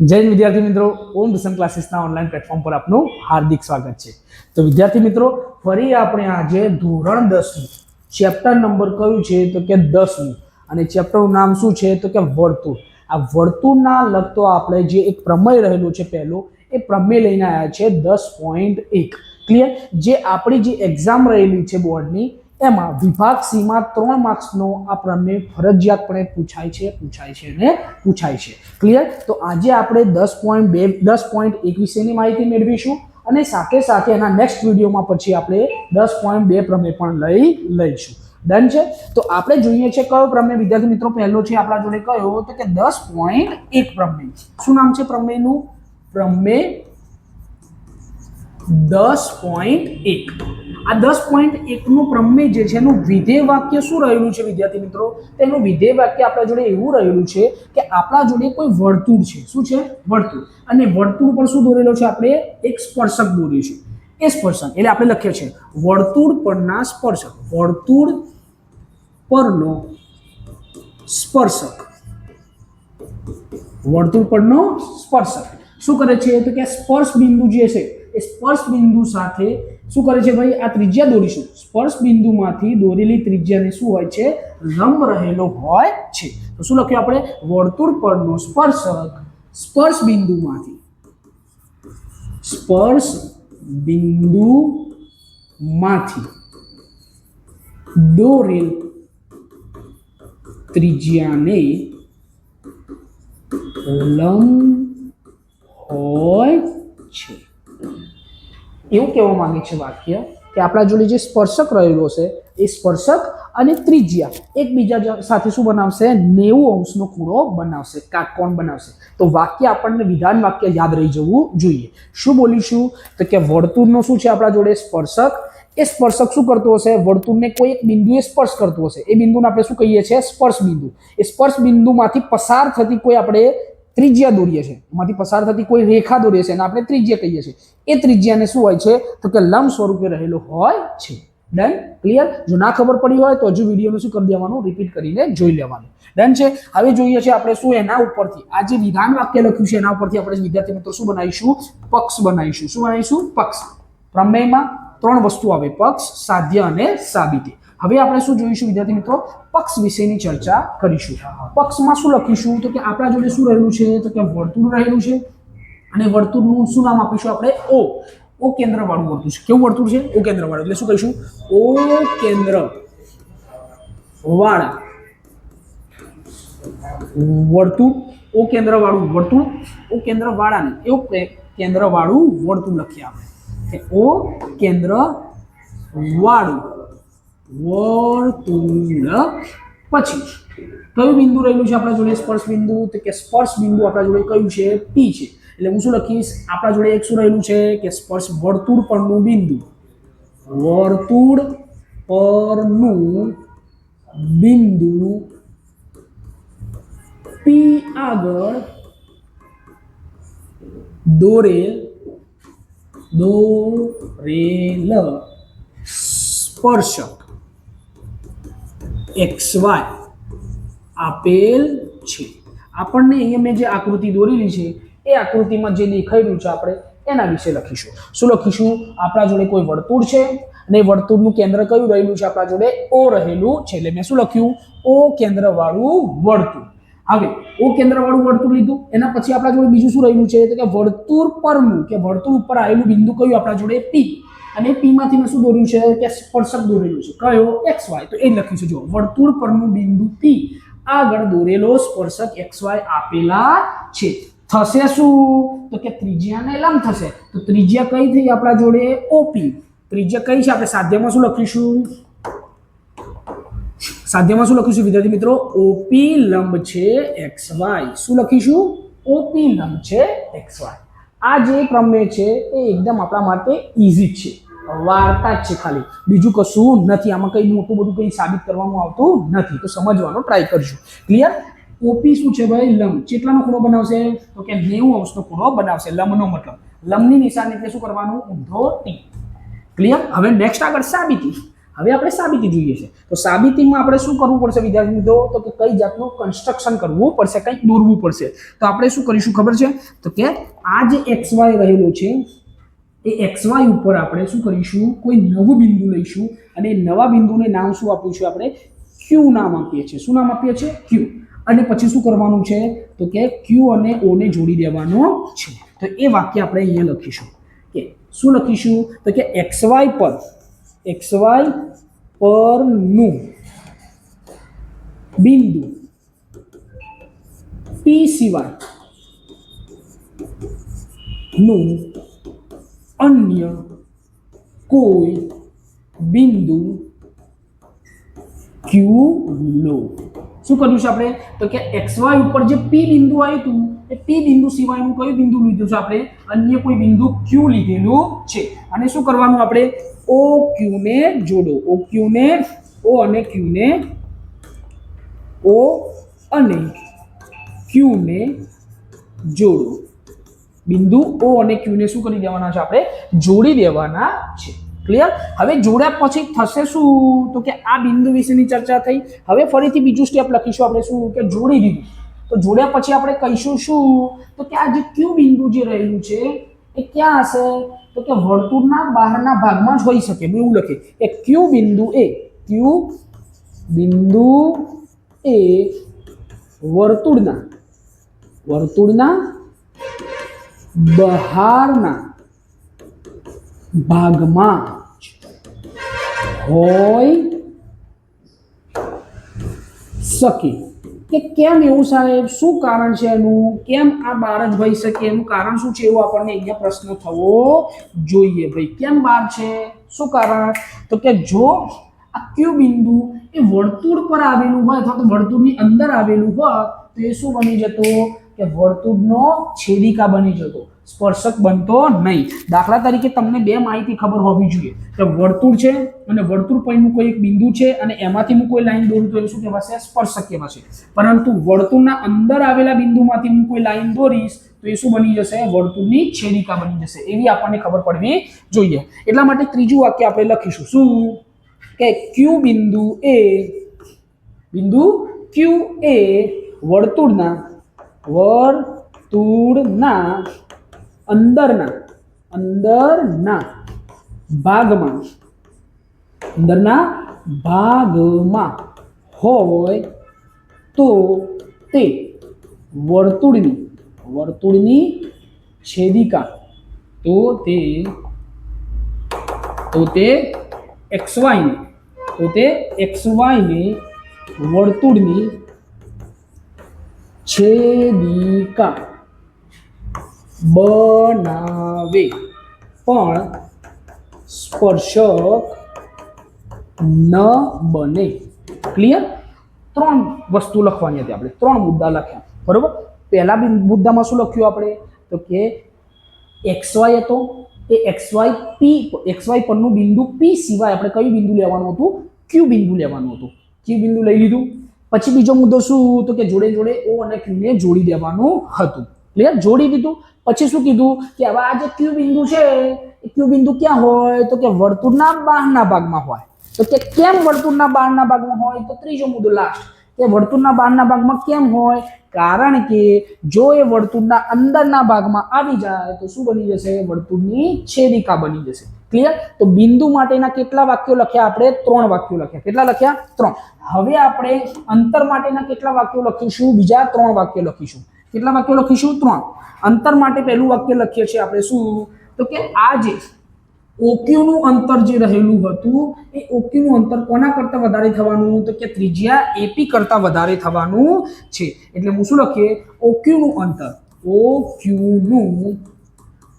હિન્દ વિદ્યાર્થી મિત્રો. ઓમ ટ્યુશન ક્લાસીસના ઓનલાઈન પ્લેટફોર્મ પર આપનું હાર્દિક સ્વાગત છે. તો વિદ્યાર્થી મિત્રો, ફરી આપણે આજે ધોરણ દસનું ચેપ્ટર નંબર કયું છે? તો કે દસનું. અને ચેપ્ટરનું નામ શું છે? તો કે વર્તુળ. આ વર્તુળના લગતો આપણે જે એક પ્રમેય રહેલું છે પહેલું, એ પ્રમેય લઈને આવ્યા છે દસ પોઈન્ટ એક. ક્લિયર જે આપણી જે એક્ઝામ રહેલી છે બોર્ડની એમાં વિભાગ સીમાં ત્રણ માર્ક્સનો આ પ્રમેય ફરજિયાતપણે પૂછાય છે પૂછાય છે ને પૂછાય છે. ક્લિયર તો આજે આપણે દસ પોઈન્ટ બે, દસ પોઈન્ટ એક વિશેની માહિતી મેળવીશું અને સાથે સાથે એના નેક્સ્ટ વિડીયોમાં પછી આપણે દસ પોઈન્ટ બે પ્રમેય પણ લઈ લઈશું. ડન છે? તો આપણે જોઈએ છે કયો પ્રમેય? વિદ્યાર્થી મિત્રો, પહેલો છે આપણા જોડે કયો તો કે દસ પોઈન્ટ એક પ્રમેય. શું નામ છે પ્રમેયનું? પ્રમેય દસ પોઈન્ટ એક. આ દસ પોઈન્ટ એકનું પ્રમેય જે છે, એનું વિધેય વાક્ય શું રહેલું છે, વિદ્યાર્થી મિત્રો? તેનું વિધેય વાક્ય આપણા જોડે એવું રહેલું છે કે આપણા જોડે કોઈ વર્તુળ છે. શું છે? વર્તુળ. અને વર્તુળ પર શું દોરેલો છે આપણે? એક સ્પર્શક દોર્યું છે એ સ્પર્શક, એટલે આપણે લખીએ છીએ, વર્તુળ પરના સ્પર્શક. વર્તુળ પરનો સ્પર્શક. વર્તુળ પરનો સ્પર્શક. શું કરે છે? તો કે સ્પર્શ બિંદુ જે છે, એ સ્પર્શ બિંદુ સાથે શું કરે છે ભાઈ? આ ત્રિજ્યા દોરીશું. સ્પર્શ બિંદુમાંથી દોરેલી ત્રિજ્યાને શું હોય છે? લંબ રહેલો હોય છે. તો શું લખ્યું આપણે? વર્તુળ પરનો સ્પર્શક સ્પર્શ બિંદુમાંથી. સ્પર્શ બિંદુમાંથી દોરેલ ત્રિજ્યાને લંબ હોય છે. એવું કહેવા માંગે છે વાક્ય કે આપણા જોડે જે સ્પર્શક રહેલો છે, એ સ્પર્શક અને ત્રિજ્યા એકબીજા સાથે શું બનાવશે? નેવું અંશનો ખૂણો બનાવશે. કાટકોણ બનાવશે? તો વાક્ય આપણને વિધાન વાક્ય યાદ રહી જવું જોઈએ. શું બોલીશું? તો કે વર્તુળનો શું છે આપણા જોડે સ્પર્શક? એ સ્પર્શક શું કરતો હશે? વર્તુળને કોઈ એક બિંદુએ સ્પર્શ કરતો હશે. એ બિંદુને આપણે શું કહીએ છીએ? સ્પર્શ બિંદુ. એ સ્પર્શ બિંદુમાંથી પસાર થતી કોઈ આપણે ત્રિજ્યા દોરીએ છીએ. એમાંથી પસાર થતી કોઈ રેખા દોરીએ છીએ અને આપણે ત્રિજ્યા કહીએ છીએ. એ ત્રિજ્યાને શું હોય છે? તો કે લંબ સ્વરૂપે રહેલો હોય છે. ડન ક્લિયર જો ના ખબર પડી હોય તો હજુ વિડીયોને શું કરી દેવાનું? રિપીટ કરીને જોઈ લેવાનું. ડન છે? હવે જોઈએ છે આપણે શું એના ઉપરથી. આ જે વિધાન વાક્ય લખ્યું છે એના ઉપરથી આપણે વિદ્યાર્થી મિત્રો શું બનાવીશું? પક્ષ બનાવીશું. શું બનાવીશું? પક્ષ. પ્રમેયમાં ત્રણ વસ્તુ આવે. પક્ષ, સાધ્ય અને સાબિતી. હવે આપણે શું જોઈશું, વિદ્યાર્થી મિત્રો? પક્ષ વિશેની ચર્ચા કરીશું. પક્ષમાં શું લખીશું? તો કે આપણા જોડે શું રહેલું છે? તો કે વર્તુળ રહેલું છે. અને વર્તુળનું શું નામ આપીશું આપણે? ઓ. ઓ કેન્દ્ર વાળું વર્તુળ છે. કેવું વર્તુળ છે? ઓ કેન્દ્ર વાળું એટલે શું કહીશું ઓ કેન્દ્ર વાળા વર્તુળ. ઓ કેન્દ્ર વાળું વર્તુળ. ઓ કેન્દ્ર વાળા નહીં એવું કે- કેન્દ્ર વાળું વર્તુળ લખીએ આપણે. ઓ કેન્દ્ર વાળું વર્તુળ પછી. કયું બિંદુ રહેલું છે આપણા જોડે? સ્પર્શ બિંદુ. તો કે સ્પર્શ બિંદુ આપણા જોડે કયું છે? પી છે. એટલે હું શું લખીશ? આપણા જોડે એક શું રહેલું છે? કે સ્પર્શ વર્તુળ પરનું બિંદુ. વર્તુળ પરનું બિંદુ. પી આગળ દોરેલ દોરેલ સ્પર્શક એક્સ વાય આપેલ છે. આપણને અહીંયા મેં જે આકૃતિ દોરેલી છે, એ આકૃતિમાં જે રહ્યું છે આપણે, એના વિશે લખીશું. શું લખીશું? આપણા જોડે કોઈ વર્તુળ છે? અને વર્તુળનું કેન્દ્ર કયું રહેલું છે? આપણા જોડે ઓ રહેલું છે. એટલે મેં શું લખ્યું? ઓ કેન્દ્રવાળું વર્તુળ. હવે, ઓ કેન્દ્રવાળું વર્તુળ લીધું, એના પછી આપણા જોડે બીજું શું રહેલું છે? તો કે વર્તુળ પરનું, કે વર્તુળ ઉપર આવેલું બિંદુ કયું? આપણા જોડે પી અને પીમાંથી મેં શું દોર્યું છે કે સ્પર્શક દોરેલું છે. કયો? X Y. તો એ જ લખ્યું છે જો વર્તુળ પરનું બિંદુ પી આગળ દોરેલો સ્પર્શક એક્સ વાય આપેલા છે. થશે શું? તો કે ત્રિજ્યાને લંબ થશે. તો ત્રિજ્યા કઈ થઈ આપણા જોડે? ઓપી ત્રિજ્યા કઈ છે? આપણે સાધ્યમાં શું લખીશું? સાધ્યમાં શું લખીશું, વિદ્યાર્થી મિત્રો? ઓપી લંબ છે એક્સ વાય. શું લખીશું? ઓપી લંબ છે એક્સ વાય. આ જે પ્રમેય છે, એ એકદમ આપણા માટે ઇઝી છે. વાર્તા જ છે ખાલી. બીજું કશું નથી. આમાં કંઈ મોટું બધું કંઈ સાબિત કરવામાં આવતું નથી. તો સમજવાનો ટ્રાય કરજો. ક્લિયર ઓપી શું છે ભાઈ? લંબ કેટલાનો ખૂણો બનાવશે? તો કે નેવું અંશનો ખૂણો બનાવશે. લંબનો મતલબ. લંબની નિશાની એટલે શું કરવાનું? ઊંધો ટી ક્લિયર હવે નેક્સ્ટ આગળ સાબિતી. હવે આપણે સાબિતી જોઈએ છે. તો સાબિતીમાં આપણે શું કરવું પડશે વિદ્યાર્થી મિત્રો? તો કે કઈ જાતનું કન્સ્ટ્રક્શન કરવું પડશે? કંઈક દોરવું પડશે. તો આપણે શું કરીશું ખબર છે? તો કે આ જે એક્સ વાય રહેલું છે એ એક્સ વાય ઉપર આપણે શું કરીશું? કોઈ નવું બિંદુ લઈશું અને નવા બિંદુને નામ શું આપ્યું છે આપણે? ક્યુ નામ આપીએ છીએ. શું નામ આપીએ છીએ? ક્યુ અને પછી શું કરવાનું છે? તો કે ક્યુ અને ઓને જોડી દેવાનો છે. તો એ વાક્ય આપણે અહીંયા લખીશું. કે શું લખીશું? તો કે એક્સ વાય પર એક્સ વાય પરનું બિંદુ પી સિવાયનું અન્ય કોઈ બિંદુ ક્યુ લો. શું કર્યું છે આપણે? તો કે એક્સ વાય ઉપર જે પી બિંદુ આવ્યું હતું એ પી બિંદુ સિવાયનું કયું બિંદુ લીધું છે આપણે? અન્ય કોઈ બિંદુ ક્યુ લીધેલું છે. અને શું કરવાનું આપણે? ઓ ક્યુ ને જોડો. ઓ ક્યુ ને ઓ અને ક્યુ ને ઓ અને ક્યુ ને જોડો. બિંદુ ઓ અને ક્યુને શું કરી દેવાના છે આપણે? જોડી દેવાના છે. ક્લિયર હવે જોડ્યા પછી થશે શું? તો કે આ બિંદુ વિશેની ચર્ચા થઈ. હવે ફરીથી બીજું સ્ટેપ લખીશું આપણે શું? કે જોડી દીધું. તો જોડ્યા પછી આપણે કહીશું શું? તો કે આ જે ક્યુ બિંદુ જે રહેલું છે, એ ક્યાં હશે? તો કે વર્તુળના બહારના ભાગમાં જ હોઈ શકે. એવું લખે એ ક્યુ બિંદુ એ ક્યુ બિંદુ એ વર્તુળના વર્તુળના બહારના ભાગમાં હોય શકે. કે કેમ એવું સાહેબ? શું કારણ છે એનું? કેમ આ બાર જ ભાઈ શકે? એનું કારણ શું છે એવું આપણને અહીંયા પ્રશ્ન થવો જોઈએ ભાઈ. કેમ બાર છે? શું કારણ? તો કે જો આ ક્યુ બિંદુ એ વર્તુળ પર આવેલું હોય અથવા તો વર્તુળની અંદર આવેલું હોય, તો એ શું બની જતું? કે વર્તુળનો છેદિકા બની જતો, સ્પર્શક બનતો નહીં. દાખલા તરીકે તમને બે માહિતી ખબર હોવી જોઈએ. કે વર્તુળ છે અને વર્તુળ પૈનું કોઈ એક બિંદુ છે અને એમાંથી હું કોઈ લાઈન દોરું તો એ શું કહેવાશે? સ્પર્શક કહેવાશે. પરંતુ વર્તુળના અંદર આવેલા બિંદુમાંથી હું કોઈ લાઈન દોરીશ તો એ શું બની જશે? વર્તુળની છેદિકા બની જશે. એવી આપણને ખબર પડવી જોઈએ. એટલા માટે ત્રીજું વાક્ય આપણે લખીશું. શું? કે ક્યુ બિંદુ એ બિંદુ ક્યુ એ વર્તુળના વર્તુળના અંદરના. અંદરના. ભાગમાં. અંદરના ભાગમાં હોય તો તે વર્તુળની વર્તુળની છેદિકા. તો તે તો તે એક્સ વાયને તો તે એક્સ વર્તુળની છેદિકા બનાવે. પણ સ્પર્શક ન બને. ક્લિયર ત્રણ વસ્તુ લખવાની હતી આપણે. ત્રણ મુદ્દા લખ્યા. બરોબર? પહેલા બી મુદ્દામાં શું લખ્યું આપણે? તો કે એક્સ વાય હતો. એ X Y P X Y પરનું બિંદુ પી સિવાય આપણે કયું બિંદુ લેવાનું હતું? ક્યુ બિંદુ લેવાનું હતું. ક્યુ બિંદુ લઈ લીધું. પછી બીજો મુદ્દો શું તો કે જોડે જોડે ઓ અને ક્યુ ને જોડી દેવાનું હતું. ક્લિયર જોડી દીધું. પછી શું કીધું? કે હવે આ જે ક્યુ બિંદુ છે, એ ક્યુ બિંદુ ક્યાં હોય? તો કે વર્તુળના બહારના ભાગમાં હોય. તો કે કેમ વર્તુળના બહારના ભાગમાં હોય? તો ત્રીજો મુદ્દો લાસ્ટ કે વર્તુળના બહારના ભાગમાં કેમ હોય? કારણ કે જો એ વર્તુળના અંદરના ભાગમાં આવી જાય, તો શું બની જશે? વર્તુળની છેદિકા બની જશે. ક્લિયર તો બિંદુ માટેના કેટલા વાક્યો લખ્યા? આપણે ત્રણ વાક્યો લખ્યા. કેટલા લખ્યા? ત્રણ. હવે આપણે અંતર માટેના કેટલા વાક્યો લખીશું? બીજા ત્રણ વાક્યો લખીશું. કેટલા વાક્યો લખીશું? ત્રણ. અંતર માટે પહેલું વાક્ય લખીએ છીએ આપણે શું? તો કે આ જે ઓક્યુનું અંતર જે રહેલું હતું, એ ઓક્યુનું અંતર કોના કરતાં વધારે થવાનું? તો કે ત્રિજ્યા એપી કરતાં વધારે થવાનું છે. એટલે હું શું લખીએ? ઓક્યુનું અંતર. ઓક્યુનું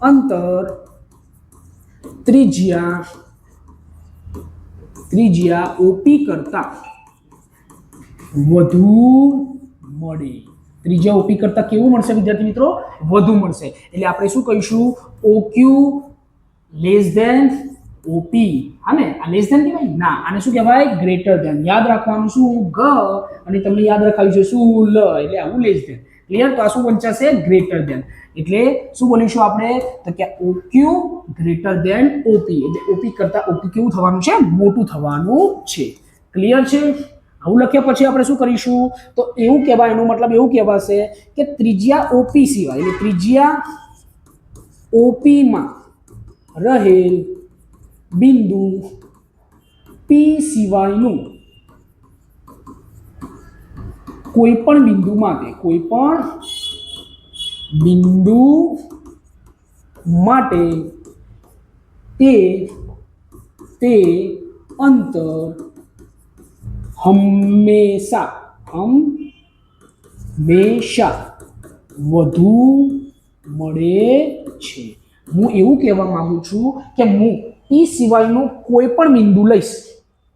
અંતર ત્રિજ્યા ત્રિજ્યા ઓપી કરતાં વધુ મળે. ત્રીજા ઓપી કરતાં કેવું મળશે, વિદ્યાર્થી મિત્રો? વધુ મળશે. એટલે આપણે શું કહીશું? O Q less than O P. હા ને આ લેસ ધેન કહેવાય ના. આને શું કહેવાય? Greater than. યાદ રાખવાનું શું? ગ. અને તમને યાદ રખાવ્યું છે શું? લ. એટલે આવું લેસ ધેન. ક્લિયર તો આ શું વંચાશે ગ્રેટર દેન એટલે શું બોલીશું આપણે? તો કે O Q greater than O P એટલે ઓપી કરતા ઓપી કેવું થવાનું છે? મોટું થવાનું છે. ક્લિયર છે? આવું લખ્યા પછી આપણે શું કરીશું? તો એવું કહેવાય, એનો મતલબ એવું કહેવાશે કે ત્રિજ્યા ઓપી સિવાય, એટલે ત્રિજ્યા ઓપીમાં રહેલ બિંદુ પી સિવાયનું કોઈ પણ બિંદુ માટે કોઈ પણ બિંદુ માટે તે તે અંતર હંમેશા હંમેશા વધુ મળે છે. હું એવું કહેવા માગું છું કે હું પી સિવાયનું કોઈ પણ બિંદુ લઈશ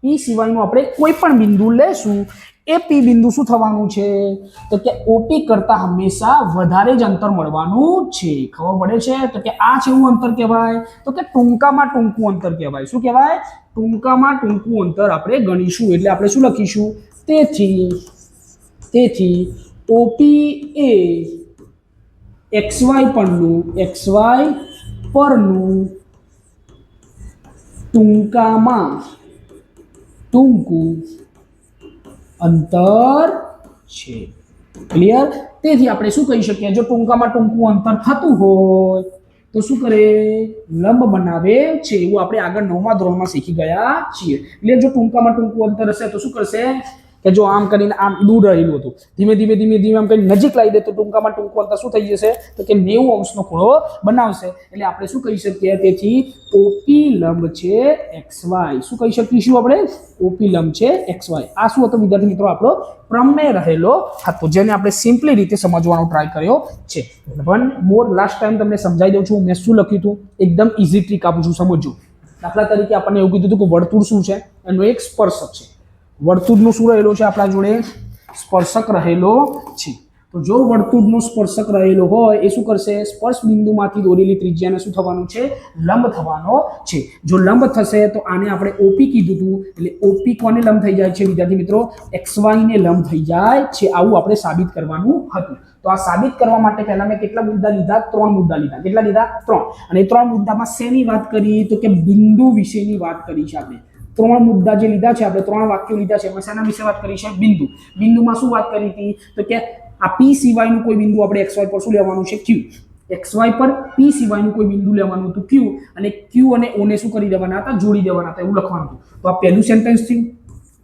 પી સિવાયનું આપણે કોઈ પણ બિંદુ લેશું એ પી બિંદુ શું થવાનું છે? તો કે ઓપી કરતાં હંમેશા વધારે જ અંતર મળવાનું છે. ખબર પડે છે? તો કે આ છે એવું અંતર કહેવાય. તો કે ટૂંકામાં ટૂંકું અંતર કહેવાય. શું કહેવાય? ટૂંકામાં ટૂંકું અંતર આપણે ગણીશું. એટલે આપણે શું લખીશું? તેથી તેથી ઓપી એ એક્સ વાય પરનું એક્સ વાય પરનું ટૂંકામાં ટૂંકું અંતર છે. ક્લિયર તેથી આપણે શું કહી શકીએ? જો ટૂંકામાં ટૂંકું અંતર થતું હોય, તો શું કરે? લંબ બનાવે છે. એવું આપણે આગળ નવમા ધોરણમાં શીખી ગયા છીએ. એટલે જો ટૂંકામાં ટૂંકું અંતર હશે, તો શું કરશે? કે જો આમ કરીને આમ દૂર રહેલું હતું. ધીમે ધીમે ધીમે ધીમે આમ કંઈ નજીક લાવી દે તો ટૂંકામાં ટૂંકું અંતર શું થઈ જશે? તો કે નેવું અંશનો ખૂણો બનાવશે. એટલે આપણે શું કહી શકીએ? તેથી ઓપી લંબ છે એક્સ વાય. શું કહી શકીશું આપણે? ઓપી લંબ છે એક્સ વાય. આ શું હતો વિદ્યાર્થી મિત્રો? આપણો પ્રમેય રહેલો હતો, જેને આપણે સિમ્પલી રીતે સમજવાનો ટ્રાય કર્યો છે. વન મોર, લાસ્ટ ટાઈમ તમને સમજાવી દઉં છું. મેં શું લખ્યું હતું? એકદમ ઇઝી ટ્રીક આપું છું સમજો દાખલા તરીકે આપણને એવું કીધું હતું કે વર્તુળ શું છે? એનો એક સ્પર્શક છે. વર્તુળનું શું રહેલો છે? આપણા જોડે સ્પર્શક રહેલો છે. તો જો વર્તુળનો સ્પર્શક રહેલો હોય, એ શું કરશે? સ્પર્શ બિંદુમાંથી દોરેલી ત્રિજ્યાને શું થવાનું છે? લંબ થવાનો છે. જો લંબ થશે, તો આને આપણે ઓપી કીધું હતું. એટલે ઓપી કોને લંબ થઈ જાય છે? વિદ્યાર્થી મિત્રો એક્સ વાયને લંબ થઈ જાય છે. આવું આપણે સાબિત કરવાનું હતું. તો આ સાબિત કરવા માટે પહેલા મેં કેટલા મુદ્દા લીધા? ત્રણ મુદ્દા લીધા. કેટલા લીધા? ત્રણ. અને એ ત્રણ મુદ્દામાં શેની વાત કરી? તો કે બિંદુ વિશેની વાત કરી છે આપણે. ત્રણ મુદ્દા જે લીધા છે, આપણે ત્રણ વાક્યો લીધા છે એમાં શાના વિશે વાત કરી છે, બિંદુ. બિંદુમાં શું વાત કરી હતી? તો કે આ પી સિવાયનું કોઈ બિંદુ આપણે એક્સ વાય પર શું લેવાનું છે? ક્યુ એક્સ વાય પર પી સિવાયનું કોઈ બિંદુ લેવાનું હતું? ક્યુ અને ક્યુ અને ઓને શું કરી દેવાના હતા? જોડી દેવાના હતા, એવું લખવાનું હતું. તો આ પહેલું સેન્ટેન્સ થયું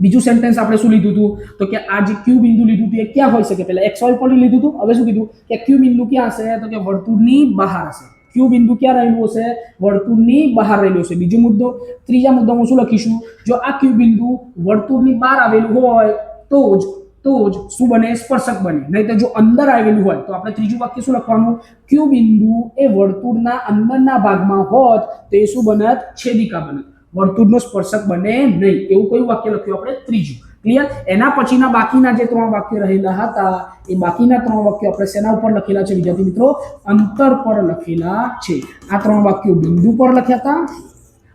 બીજું સેન્ટેન્સ આપણે શું લીધું હતું? તો કે આ જે ક્યુ બિંદુ લીધું હતું, એ ક્યાં હોઈ શકે? પહેલા એક્સ વાય પર લીધું હતું, હવે શું કીધું? કે ક્યુ બિંદુ ક્યાં હશે? તો કે વર્તુળની બહાર હશે. ક્યુ બિંદુ ક્યાં રહેલું હશે? વર્તુળની બહાર રહેલું હશે. બીજો મુદ્દો, ત્રીજા મુદ્દામાં શું લખીશું? જો આ ક્યુ બિંદુ વર્તુળની બહાર આવેલું હોય, તો જ તો જ શું બને? સ્પર્શક બને. નહીં તો જો અંદર આવેલું હોય, તો આપણે ત્રીજું વાક્ય શું લખવાનું? ક્યુ બિંદુ એ વર્તુળના અંદરના ભાગમાં હોત, તો એ શું બનત? છેદિકા બનત. વર્તુળનો સ્પર્શક બને નહીં. એવું કયું વાક્ય લખ્યું આપણે? ત્રીજું. ક્લિયર એના પછીના બાકીના જે ત્રણ વાક્યો રહેલા હતા, એ બાકીના ત્રણ વાક્યો આપણે શેના ઉપર લખેલા છે. વિદ્યાર્થી મિત્રો, અંતર પર લખેલા છે. આ ત્રણ વાક્યો બિંદુ પર લખ્યા હતા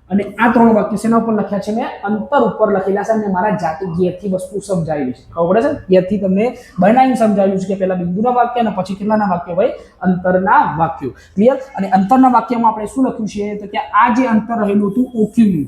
અને આ ત્રણ વાક્ય શેના ઉપર લખ્યા છે. મેં અંતર ઉપર લખેલા છે અને મારા જાતે ઘેરથી વસ્તુ સમજાવેલી છે. ખબર પડે છે? ઘેરથી તમને બનાવીને સમજાવ્યું છે કે પહેલા બિંદુના વાક્ય અને પછી કેટલાના વાક્ય હોય? અંતરના વાક્યો. ક્લિયર અને અંતરના વાક્યમાં આપણે શું લખ્યું છે? તો કે આ જે અંતર રહેલું હતું ઓક્યુનું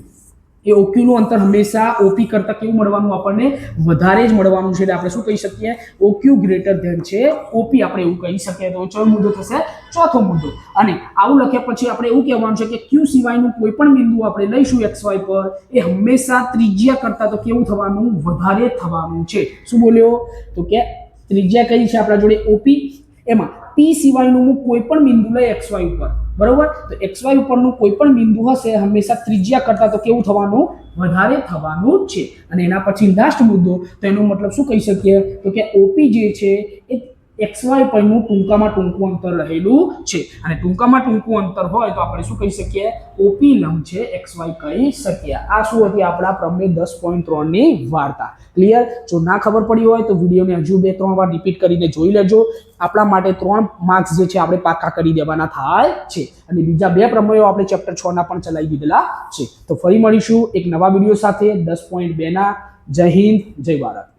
એ ઓક્યુનું અંતર હંમેશા ઓપી કરતાં કેવું મળવાનું આપણને? વધારે જ મળવાનું છે. એટલે આપણે શું કહી શકીએ? ઓક્યુ ગ્રેટર ધેન છે. ઓપી આપણે એવું કહી શકીએ. તો ચો મુદ્દો થશે. ચોથો મુદ્દો. અને આવું લખ્યા પછી આપણે એવું કહેવાનું છે કે ક્યુ સિવાયનું કોઈ પણ બિંદુ આપણે લઈશું એક્સ વાય પર, એ હંમેશા ત્રિજ્યા કરતાં તો કેવું થવાનું? વધારે થવાનું છે. શું બોલ્યો? તો કે ત્રિજ્યા કઈ છે આપણા જોડે? ઓપી એમાં પી સિવાયનું હું કોઈ પણ બિંદુ લઈ એક્સ વાય ઉપર. બરોબર? તો એક્સ વાય ઉપરનું કોઈ પણ બિંદુ હશે, હંમેશા ત્રિજ્યા કરતાં તો કેવું થવાનું? વધારે થવાનું જ છે. અને એના પછી લાસ્ટ મુદ્દો, તો એનો મતલબ શું કહી શકીએ? તો કે ઓપી જે છે, એ એક્સ વાય પરનું ટૂંકામાં ટૂંકું અંતર રહેલું છે. અને ટૂંકામાં ટૂંકું અંતર હોય તો આપણે શું કહી શકીએ? ઓપી લંબ છે એક્સ વાય કહી શકીએ. આ શું હતી આપણા પ્રમેય દસ પોઈન્ટ ત્રણની વાર્તા. ક્લિયર જો ના ખબર પડી હોય તો વિડીયોને હજુ બે ત્રણ વાર રિપીટ કરીને જોઈ લેજો. આપણા માટે ત્રણ માર્ક્સ જે છે આપણે પાકા કરી દેવાના થાય છે. અને બીજા બે પ્રમેયો આપણે ચેપ્ટર છના પણ ચલાવી દીધેલા છે. તો ફરી મળીશું એક નવા વીડિયો સાથે. દસ પોઈન્ટ બેના જય હિન્દ, જય ભારત.